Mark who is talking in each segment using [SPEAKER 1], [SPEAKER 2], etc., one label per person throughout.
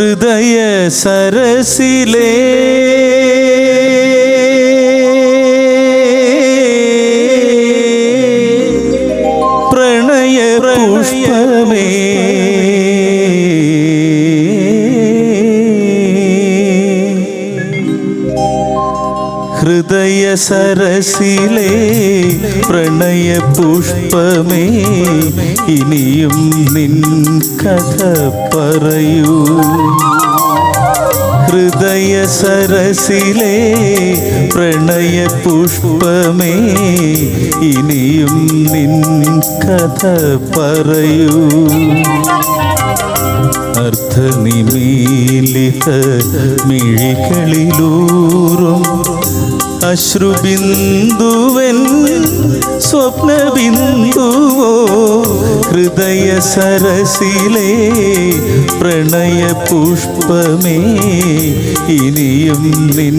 [SPEAKER 1] ഹൃദയ സരസിലേ സരസിലേ പ്രണയ പുഷ്പമേ ഇനിയും നിൻ കഥ പറയൂ. ഹൃദയ സരസിലെ പ്രണയ പുഷ്പമേ ഇനിയും നിൻ കഥ പറയൂ. അർത്ഥനിമീലിത മിഴികളിലൂറും അശ്രുബിന്ദുവൻ സ്വപ്നബിന്ദുവോ ഹൃദയ സരസിലെ പ്രണയ പുഷ്പമേ ഇനിയും നിൻ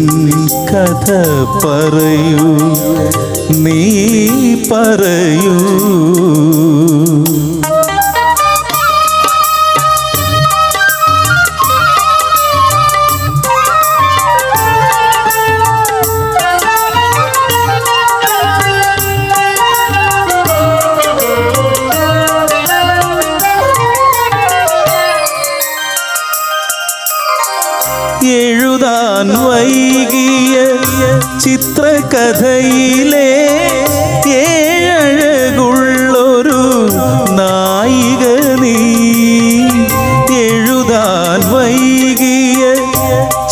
[SPEAKER 1] കഥ പറയൂ നീ പറയൂ. എഴുതാൻ വൈകിയ ചിത്രകഥയിലെ ഏഴകുള്ളൊരു നായിക നീ. എഴുതാൻ വൈകിയ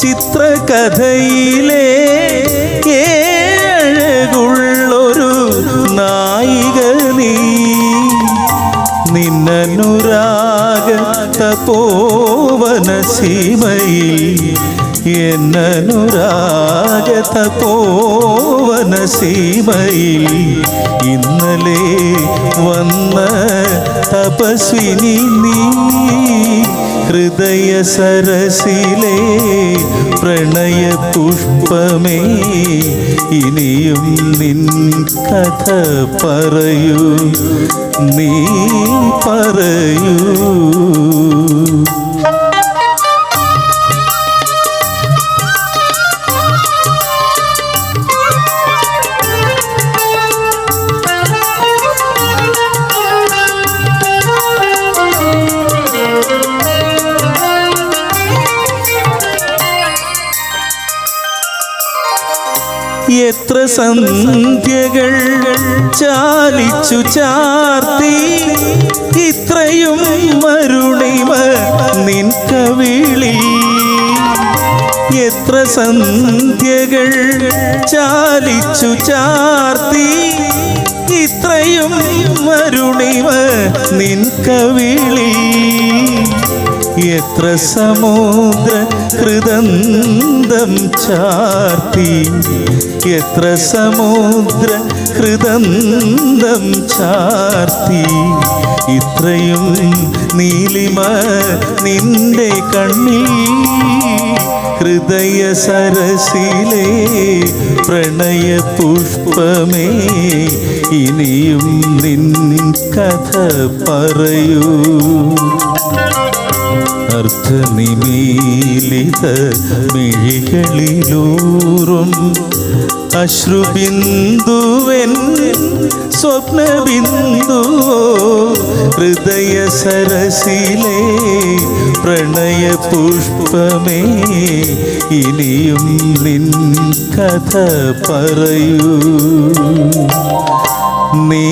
[SPEAKER 1] ചിത്രകഥയിലെ തപോവന സീമയിൽ എന്നനുരാജ തപോവന സീമയിൽ ഇന്നലെ വന്ന തപസ്വിനി നീ ഹൃദയ സരസിലെ പ്രണയ പുഷ്പമേ ഇനിയും നിൻ കഥ പറയൂ നീ പറയൂ. എത്ര സന്ധ്യകൾ ചാലിച്ചു ചാർത്തി ഇത്രയും മരുണിമ നിൻ കവിളി എത്ര സന്ധ്യകൾ ചാലിച്ചു ചാർത്തി ഇത്രയും മരുണിമ നിൻ കവിളി എത്ര സമുദ്ര ഹൃദന്തം ചാർത്തി. എത്ര സമുദ്ര ഹൃദന്തം ചാർത്തി. ഇത്രയും നീലിമ നിന്റെ കണ്ണിൽ ഹൃദയ സരസിലെ പ്രണയ പുഷ്പമേ. ഇനിയും നിൻ കഥ പറയൂ. അർത്ഥനിമീലിത മിഴികളിലൂറും അശ്രുബിന്ദുവൻ സ്വപ്നബിന്ദു ഹൃദയ സരസിലെ പ്രണയ പുഷ്പമേ ഇനിയും നിൻ കഥ പറയൂ. നീ